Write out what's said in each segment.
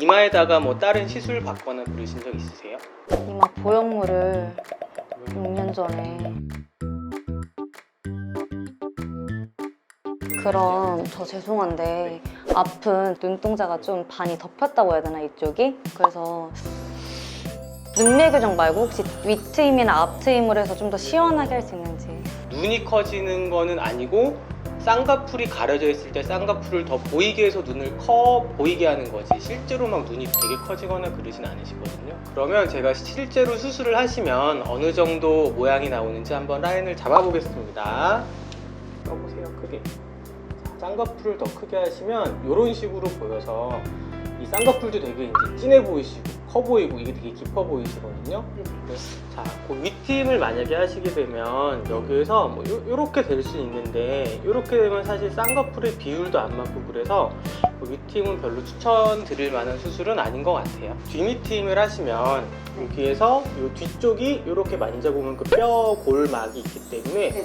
이마에다가 뭐 다른 시술 받거나 그러신 적 있으세요? 이마 보형물을 6년 전에 그럼 저 죄송한데 아픈 눈동자가 좀 반이 덮였다고 해야 되나 이쪽이? 그래서 눈매 교정 말고 혹시 윗트임이나 앞트임을 해서 좀 더 시원하게 할 수 있는지 눈이 커지는 거는 아니고 쌍꺼풀이 가려져 있을 때 쌍꺼풀을 더 보이게 해서 눈을 커 보이게 하는 거지. 실제로 막 눈이 되게 커지거나 그러진 않으시거든요. 그러면 제가 실제로 수술을 하시면 어느 정도 모양이 나오는지 한번 라인을 잡아 보겠습니다. 떠보세요 크게. 자, 쌍꺼풀을 더 크게 하시면 이런 식으로 보여서 이 쌍꺼풀도 되게 이제 진해 보이시고 커 보이고 이게 되게 깊어 보이시거든요 자, 그 윗팀을 만약에 하시게 되면 여기에서 뭐 요, 요렇게 될 수 있는데 요렇게 되면 사실 쌍꺼풀의 비율도 안 맞고 그래서 그 윗팀은 별로 추천드릴 만한 수술은 아닌 것 같아요. 뒷밑팀을 하시면 여기에서 요 뒤쪽이 요렇게 만져보면 그 뼈 골막이 있기 때문에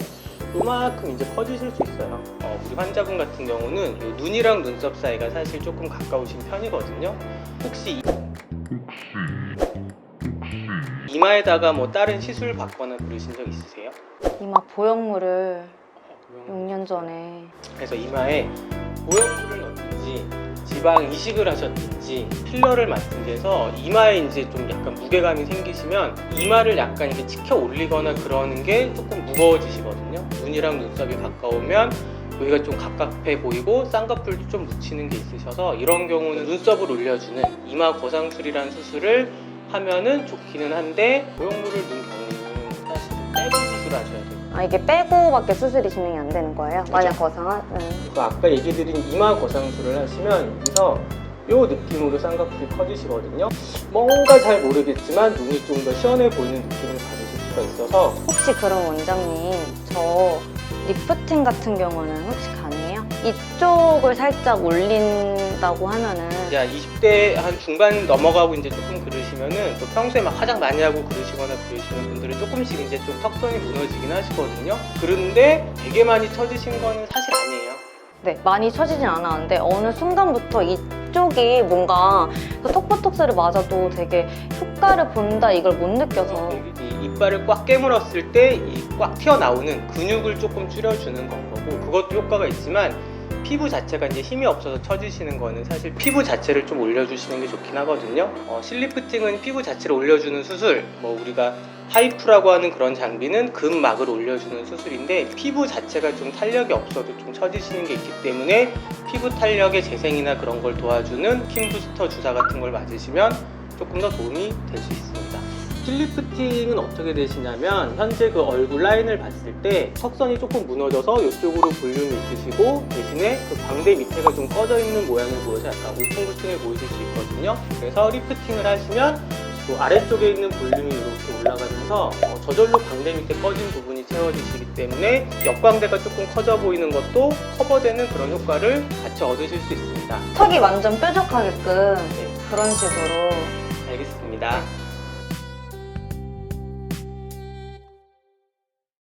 요만큼 이제 커지실 수 있어요. 어, 우리 환자분 같은 경우는 요 눈이랑 눈썹 사이가 사실 조금 가까우신 편이거든요. 혹시 이- 이마에다가 뭐 다른 시술 받거나 그러신 적 있으세요? 이마 보형물을 6년 전에 그래서 이마에 보형물을 넣든지 지방 이식을 하셨든지 필러를 맞든지 해서 이마에 이제 좀 약간 무게감이 생기시면 이마를 약간 이렇게 치켜 올리거나 그러는 게 조금 무거워지시거든요. 눈이랑 눈썹이 가까우면 여기가 좀 갑갑해 보이고 쌍꺼풀도 좀 묻히는 게 있으셔서 이런 경우는 눈썹을 올려주는 이마 거상술이라는 수술을 하면은 좋기는 한데 보형물을 넣은 경우는 사실 빼고 수술하셔야 돼요. 아 이게 빼고밖에 수술이 진행이 안 되는 거예요? 만약 거상은? 음. 그 아까 얘기 드린 이마 거상술을 하시면 여기서 요 느낌으로 쌍꺼풀이 커지시거든요. 뭔가 잘 모르겠지만 눈이 좀 더 시원해 보이는 느낌을 받으실 수가 있어서 혹시 그럼 원장님 저 리프팅 같은 경우는 혹시 가능해요? 이쪽을 살짝 올린다고 하면은 이제 20대 한 중반 넘어가고 이제 조금 그러시면은 또 평소에 막 화장 많이 하고 그러시거나 그러시는 분들은 조금씩 이제 좀 턱선이 무너지긴 하시거든요. 그런데 되게 많이 처지신 거는 사실 아니에요. 네 많이 처지진 않았는데 어느 순간부터 이쪽이 뭔가 그 톡보톡스를 맞아도 되게 효과를 본다 이걸 못 느껴서 이 이빨을 꽉 깨물었을 때 이 꽉 튀어나오는 근육을 조금 줄여주는 건 거고 그것도 효과가 있지만 피부 자체가 이제 힘이 없어서 처지시는 거는 사실 피부 자체를 좀 올려주시는 게 좋긴 하거든요. 어, 실리프팅은 피부 자체를 올려주는 수술, 뭐 우리가 하이프라고 하는 그런 장비는 근막을 올려주는 수술인데 피부 자체가 좀 탄력이 없어도 좀 처지시는 게 있기 때문에 피부 탄력의 재생이나 그런 걸 도와주는 킴 부스터 주사 같은 걸 맞으시면 조금 더 도움이 될 수 있습니다. 필리프팅은 어떻게 되시냐면 현재 그 얼굴 라인을 봤을 때 턱선이 조금 무너져서 이쪽으로 볼륨이 있으시고 대신에 그 광대 밑에가 좀 꺼져 있는 모양을 보여서 약간 울퉁불퉁해 보이실 수 있거든요. 그래서 리프팅을 하시면 그 아래쪽에 있는 볼륨이 이렇게 올라가면서 어, 저절로 광대 밑에 꺼진 부분이 채워지시기 때문에 역광대가 조금 커져 보이는 것도 커버되는 그런 효과를 같이 얻으실 수 있습니다. 턱이 완전 뾰족하게끔 네, 그런 식으로 알겠습니다.